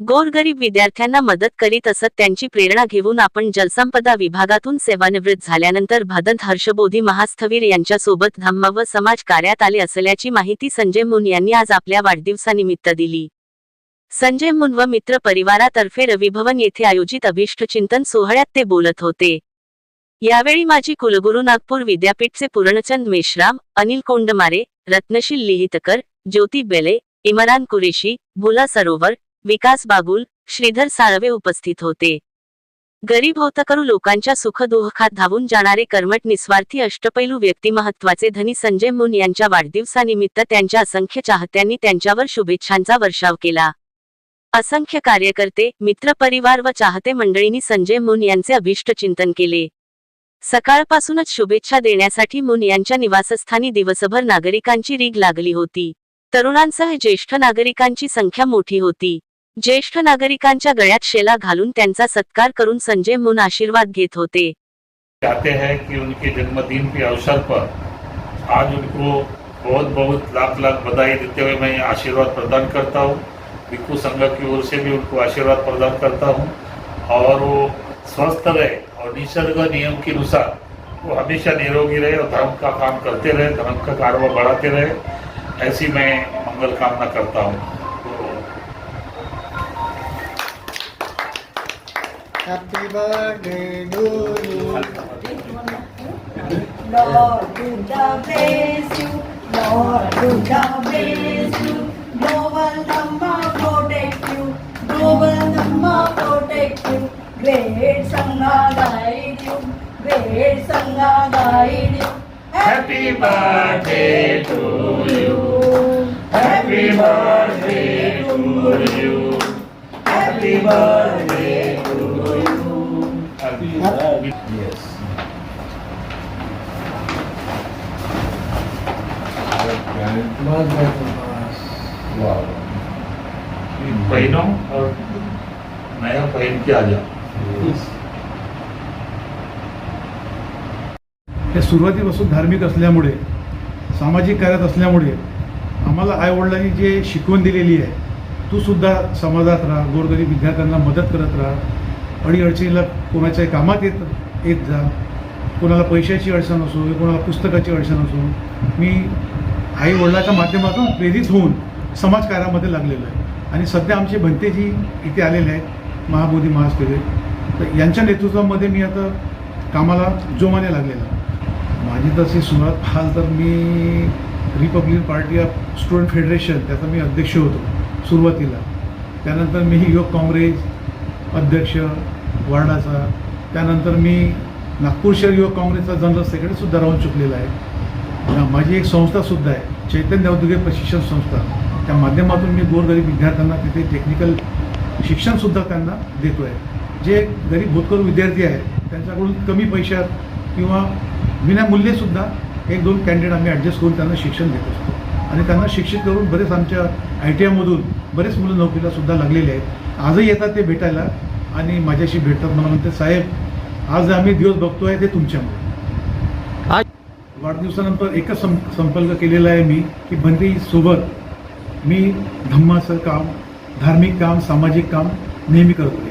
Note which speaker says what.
Speaker 1: गोरगरीब विद्यार्थ्यांना मदत करीत असत त्यांची प्रेरणा घेऊन आपण जलसंपदा विभागातून सेवानिवृत्त झाल्यानंतर भदंत हर्षबोधी महास्थवीर यांच्यासोबत धम्म व समाज कार्यात आले असल्याची माहिती संजय मुन यांनी आज आपल्या वाढदिवसानिमित्त दिली. संजय मुन व मित्र परिवारातर्फे रविभवन येथे आयोजित अभिष्ट चिंतन सोहळ्यात ते बोलत होते. यावेळी माजी कुलगुरू नागपूर विद्यापीठचे पूर्णचंद मेश्राम अनिल कोंडमारे रत्नशील लिहितकर ज्योती बेले इमरान कुरेशी भुला सरोवर विकास बागुल श्रीधर साळवे उपस्थित होते. गरीब होतकरू लोकांच्या सुखदुःखात धावून जाणारे कर्मट निस्वार्थी अष्टपैलू व्यक्तिमहत्वाचे धनी संजय मुन यांच्या वाढदिवसानिमित्त त्यांच्या असंख्य चाहत्यांनी त्यांच्यावर शुभेच्छांचा वर्षाव केला. असंख्य कार्यकर्ते मित्रपरिवार व चाहते मंडळींनी संजय मुन यांचे अभिष्ट चिंतन केले. सकाळपासूनच शुभेच्छा देण्यासाठी मुन यांच्या निवासस्थानी दिवसभर नागरिकांची रीग लागली होती. तरुणांसह ज्येष्ठ नागरिकांची संख्या मोठी होती. ज्येष्ठ गळ्यात शेला घालून त्यांचा सत्कार करून संजय मुन आशीर्वाद घेत होते.
Speaker 2: चाहते हैं कि उनके जन्मदिन के अवसर पर आज उनको बहुत बहुत लाख लाख बधाई देते हुए मैं आशीर्वाद प्रदान करता हूँ। भिक्खू संघ की ओर से भी उनको आशीर्वाद प्रदान करता हूँ। और वो स्वस्थ रहे और निसर्ग नियम के अनुसार वो हमेशा निरोगी रहे और धर्म का काम करते रहे, धर्म का कारोबार बढ़ाते रहे। ऐसी मैं मंगल कामना करता हूँ।
Speaker 3: Happy birthday to you.
Speaker 4: Lord Buddha bless you. Lord Buddha bless you. Global Dhamma protect you. Global Dhamma protect you. Great Sangha guide you. Great Sangha guide you.
Speaker 2: Happy birthday to you. Happy birthday to you. Happy birthday Yes.
Speaker 3: Bus
Speaker 2: Wow. और नया पहन के आ जाओ
Speaker 5: हे सुरुवातीपासून धार्मिक असल्यामुळे सामाजिक कार्यात असल्यामुळे आम्हाला आईवडिलांनी जे शिकवण दिलेली आहे तू सुद्धा समाजात राहा गोरगरीब विद्यार्थ्यांना मदत करत राहा अडीअडचणीला कोणाच्या कामात येत येत जा. कोणाला पैशाची अडचण असो कोणाला पुस्तकाची अडचण असो. मी आई वडिलाच्या माध्यमातून प्रेरित होऊन समाजकार्यामध्ये लागलेलो आहे. आणि सध्या आमचे भंतेजी इथे आलेले आहेत महाबोधी महास्थळे तर यांच्या नेतृत्वामध्ये मी आता कामाला जोमाने लागलेला माझी तशी सुरुवात पाहाल तर मी Republic Party of Student Federation त्याचा मी अध्यक्ष होतो सुरुवातीला. त्यानंतर मी युवक काँग्रेस अध्यक्ष वार्डाचा. त्यानंतर मी नागपूर शहर युवक काँग्रेसचा जनरल सेक्रेटरीसुद्धा राहून चुकलेला आहे. माझी एक संस्थासुद्धा आहे चैतन्य औद्योगिक प्रशिक्षण संस्था. त्या माध्यमातून मी गोरगरीब विद्यार्थ्यांना तिथे टेक्निकल शिक्षणसुद्धा त्यांना देतो आहे जे गरीब भूतकर विद्यार्थी आहेत त्यांच्याकडून कमी पैशात किंवा विनामूल्यसुद्धा एक दोन कॅन्डिडेट आम्ही ॲडजस्ट करून त्यांना शिक्षण देत असतो. आणि त्यांना शिक्षित करून बरेच आमच्या आय टी आयमधून बरेच मुलं नोकरीलासुद्धा लागलेले आहेत. आजही येतात ते भेटायला. आणि माझ्याशी भेटतात मला म्हणते साहेब आज आम्ही दिवस बघतोय ते तुमच्यामुळे. वाढदिवसानंतर एकच सं संपर्क केलेला आहे मी की बंदी सोबत मी धम्माचं काम धार्मिक काम सामाजिक काम नेहमी करतोय.